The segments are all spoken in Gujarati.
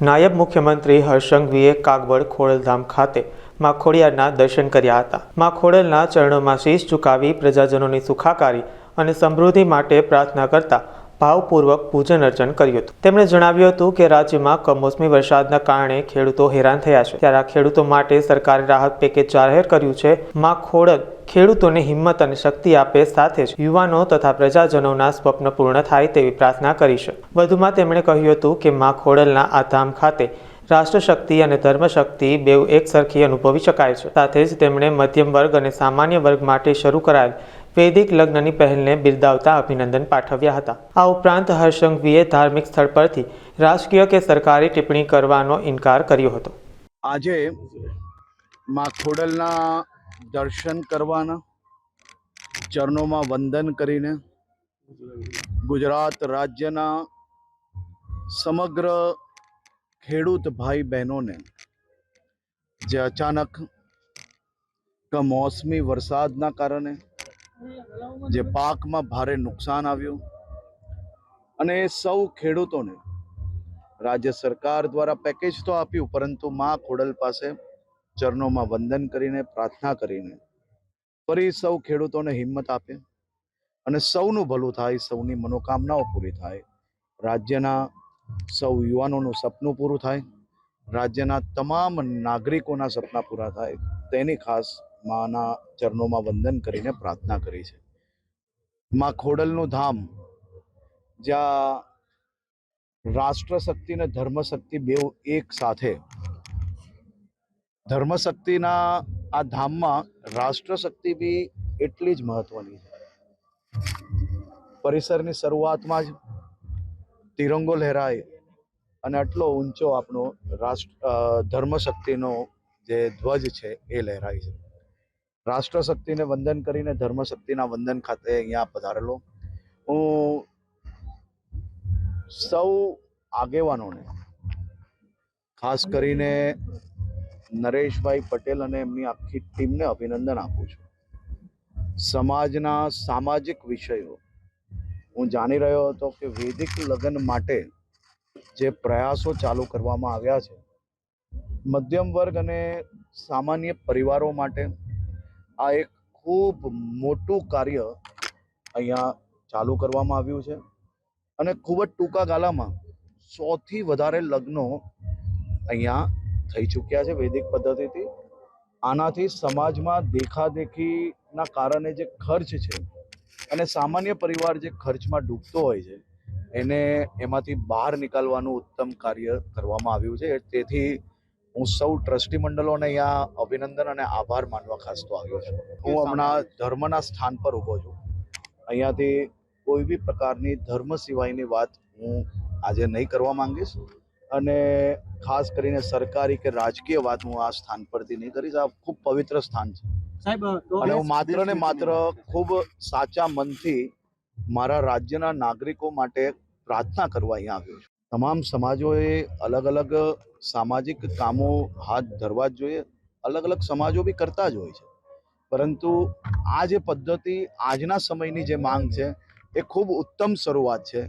નાયબ મુખ્યમંત્રી હર્ષંઘવીએ કાગવડ ખોડલધામ ખાતે માખોડિયારના દર્શન કર્યા હતા. માખોડલના ચરણોમાં શીશ ઝુકાવી પ્રજાજનોની સુખાકારી અને સમૃદ્ધિ માટે પ્રાર્થના કરતા ભાવપૂર્વક પૂજન અર્ચન કર્યું હતું. તેમણે જણાવ્યું હતું કે રાજ્યમાં કમોસમી વરસાદના કારણે ખેડૂતો હેરાન થયા છે. ત્યારે આ ખેડૂતો માટે સરકારે રાહત પેકેજ જાહેર કર્યું છે. માં ખોડલ ખેડૂતોને હિંમત અને શક્તિ આપે સાથે જ યુવાનો તથા પ્રજાજનોના સ્વપ્ન પૂર્ણ થાય તેવી પ્રાર્થના કરી છે. વધુમાં તેમણે કહ્યું હતું કે માં ખોડલના આ ધામ ખાતે રાષ્ટ્રશક્તિ અને ધર્મશક્તિ બેઉ એક સરખી અનુભવી શકાય છે. સાથે જ તેમણે મધ્યમ વર્ગ અને સામાન્ય વર્ગ માટે શરૂ કરાયેલ વૈદિક લગ્નની પહેલને બિરદાવતા અભિનંદન પાઠવ્યા હતા. આ ઉપરાંત હર્ષંઘવીએ ધાર્મિક સ્થળ પરથી રાજકીય કે સરકારી ટિપ્પણી કરવાનો ઇનકાર કર્યો હતો. આજે માં ખોડલના દર્શન કરવાના, ચરણોમાં વંદન કરીને ગુજરાત રાજ્યના સમગ્ર ખેડૂત ભાઈ બહેનોને જે અચાનક કમોસમી વરસાદના કારણે જે પાકમાં ભારે નુકસાન આવ્યું અને સૌ ખેડૂતોને રાજ્ય સરકાર દ્વારા પેકેજ તો આપ્યું, પરંતુ મા ખોડલ પાસે ચરણોમાં વંદન કરીને, પ્રાર્થના કરીને ફરી સૌ ખેડૂતોને હિંમત આપે અને સૌનું ભલું થાય, સૌની મનોકામનાઓ પૂરી થાય. રાજ્યના સૌ યુવાનોનું સપનું પૂરું થાય. રાજ્યના તમામ નાગરિકોના સપના પૂરા થાય. તેની ખાસ માના ચરણોમાં વંદન કરીને પ્રાર્થના કરી છે. માં ખોડલનું ધામ, જ્યાં રાષ્ટ્રશક્તિ અને ધર્મશક્તિ બે એક સાથે. ધર્મશક્તિના આ ધામમાં રાષ્ટ્રશક્તિ બી એટલી જ મહત્વની છે. પરિસરની શરૂઆતમાં જ તિરંગો લહેરાય અને આટલો ઊંચો આપણો રાષ્ટ્ર ધર્મશક્તિનો જે ધ્વજ છે એ લહેરાય છે. રાષ્ટ્રશક્તિને વંદન કરીને ધર્મશક્તિના વંદન ખાતે અહીંયા પધારેલો. હું સૌ આગેવાનોને, ખાસ કરીને નરેશભાઈ પટેલ અને એમની આખી ટીમને અભિનંદન આપું છું. સમાજના સામાજિક વિષયો, હું જાણી રહ્યો હતો કે વૈદિક લગ્ન માટે જે પ્રયાસો ચાલુ કરવામાં આવ્યા છે, મધ્યમ વર્ગ અને સામાન્ય પરિવારો માટે આ એક ખૂબ મોટું કાર્ય અહીંયા ચાલુ કરવામાં આવ્યું છે અને ખૂબ જ ટૂંકા ગાળામાં સોથી વધારે લગ્નો અહીંયા થઈ ચૂક્યા છે વૈદિક પદ્ધતિથી. આનાથી સમાજમાં દેખાદેખીના કારણે જે ખર્ચ છે અને સામાન્ય પરિવાર જે ખર્ચમાં ડૂબતો હોય છે, એને એમાંથી બહાર નીકળવાનું ઉત્તમ કાર્ય કરવામાં આવ્યું છે. તેથી હું સૌ ટ્રસ્ટી મંડળોને અહીંયા અભિનંદન અને આભાર માનવા ખાસ તો આવ્યો છું. હું હમણાં ધર્મના સ્થાન પર ઊભો છું. અહીંયાથી કોઈ બી પ્રકારની ધર્મ સિવાયની વાત હું આજે નહીં કરવા માંગીશ અને ખાસ કરીને સરકારી કે રાજકીય વાત હું આ સ્થાન પરથી નહીં કરીશ. આ ખૂબ પવિત્ર સ્થાન છે. અને હું માત્ર ને માત્ર ખૂબ સાચા મનથી મારા રાજ્યના નાગરિકો માટે પ્રાર્થના કરવા અહીંયા આવ્યો છું. તમામ સમાજોએ અલગ અલગ સામાજિક કામો હાથ ધરવા જ જોઈએ. અલગ અલગ સમાજો બી કરતા જ હોય છે. પરંતુ આ જે પદ્ધતિ આજના સમયની જે માંગ છે, એ ખૂબ ઉત્તમ શરૂઆત છે.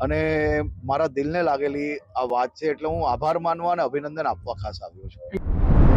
અને મારા દિલને લાગેલી આ વાત છે, એટલે હું આભાર માનવા અને અભિનંદન આપવા ખાસ આવ્યો છું.